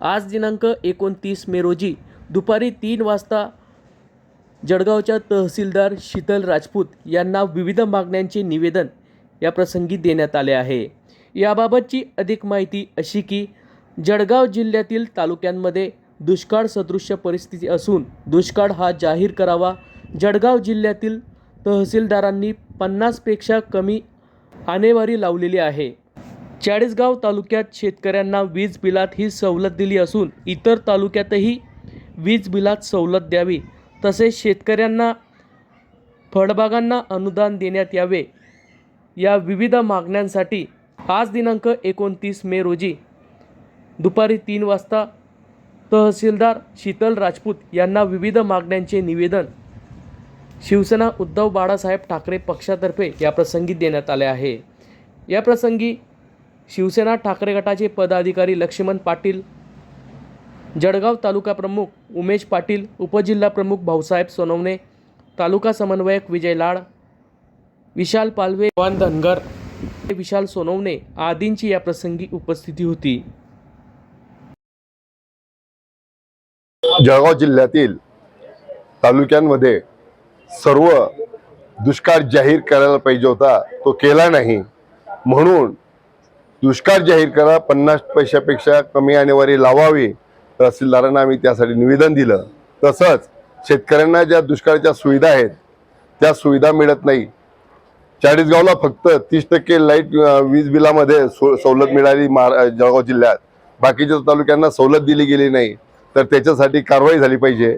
आज दिनांक एकोणतीस मे रोजी दुपारी तीन वाजता जळगावच्या तहसीलदार शीतल राजपूत यांना विविध मागण्यांचे निवेदन या प्रसंगी देण्यात आले आहे. याबाबतची अधिक माहिती अशी की जळगाव जिल्ह्यातील तालुक्यांमध्ये दुष्काळ सदृश्य परिस्थिती असून दुष्काळ हा जाहीर करावा. जळगाव जिल्ह्यातील तहसीलदारांनी पन्नासपेक्षा कमी आणेवारी लावलेली आहे. चाळीसगाव तालुक्यात शेतकऱ्यांना वीज बिलात ही सवलत दिली असून इतर तालुक्यातही वीज बिलात सवलत द्यावी. तसेच शेतकऱ्यांना फळबागांना अनुदान देण्यात यावे. या विविध मागण्यांसाठी आज दिनांक एकोणतीस मे रोजी दुपारी तीन वाजता तहसीलदार शीतल राजपूत यांना विविध मागण्यांचे निवेदन शिवसेना उद्धव बाळासाहेब ठाकरे पक्षातर्फे या प्रसंगी देण्यात आले आहे. या प्रसंगी शिवसेना ठाकरे गटाचे पदाधिकारी लक्ष्मण पाटील जळगाव तालुका प्रमुख उमेश पाटील उपजिल्हा प्रमुख भाऊसाहेब सोनवणे तालुका समन्वयक विजय लाड विशाल पालवे जवान धनगर विशाल सोनवणे आदींची या प्रसंगी उपस्थिती होती. जळगाव जिल्ह्यातील तालुक्यांमध्ये सर्व दुष्काळ जाहीर करायला पाहिजे होता तो केला नाही. म्हणून दुष्काळ जाहीर करा पन्नास पैशापेक्षा कमी आणेवारी लावावी. तहसीलदारांना आम्ही त्यासाठी निवेदन दिलं. तसंच शेतकऱ्यांना ज्या दुष्काळाच्या सुविधा आहेत त्या सुविधा मिळत नाही. चाळीसगावला फक्त तीस टक्के लाइट वीज बिलामध्ये सो सवलत मिळाली महारा जळगाव जिल्ह्यात. बाकीच्या तालुक्यांना सवलत दिली गेली नाही. तर त्याच्यासाठी कारवाई झाली पाहिजे.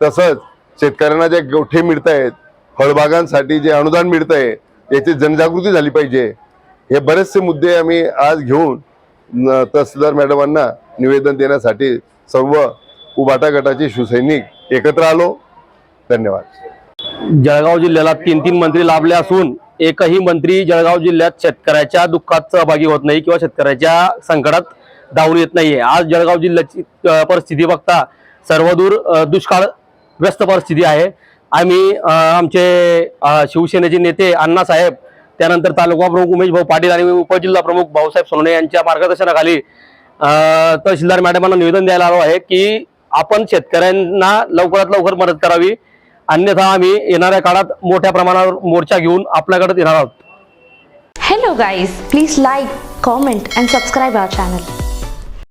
तसंच शेतकऱ्यांना जे गोठे मिळत आहेत फळबागांसाठी जे अनुदान मिळत आहे याची जनजागृती झाली पाहिजे. हे बरेचसे मुद्दे आम्ही आज घेऊन तहसीलदार मॅडमांना निवेदन देण्यासाठी सर्व उबाटा गटाचे शिवसैनिक एकत्र आलो. धन्यवाद. जळगाव जिल्ह्याला तीन तीन मंत्री लाभले असून एकही मंत्री जळगाव जिल्ह्यात शेतकऱ्याच्या दुःखात सहभागी होत नाही किंवा शेतकऱ्याच्या संकटात धावून येत नाहीये. आज जळगाव जिल्ह्याची परिस्थिती बघता सर्वदूर दुष्काळ व्यस्त परिस्थिती आहे. आम्ही आमचे शिवसेनेचे नेते अण्णासाहेब त्यानंतर तालुका प्रमुख उमेश भाऊ पाटील आणि उपजिल्हा प्रमुख भाऊसाहेब सोनवणे यांच्या मार्गदर्शनाखाली तहसीलदार मॅडमांना निवेदन द्यायला आलो आहे की आपण शेतकऱ्यांना लवकरात लवकर मदत करावी. अन्यथा आम्ही येणाऱ्या काळात मोठ्या प्रमाणावर मोर्चा घेऊन आपल्याकडे येणार आहोत. Hello guys please like comment and subscribe our channel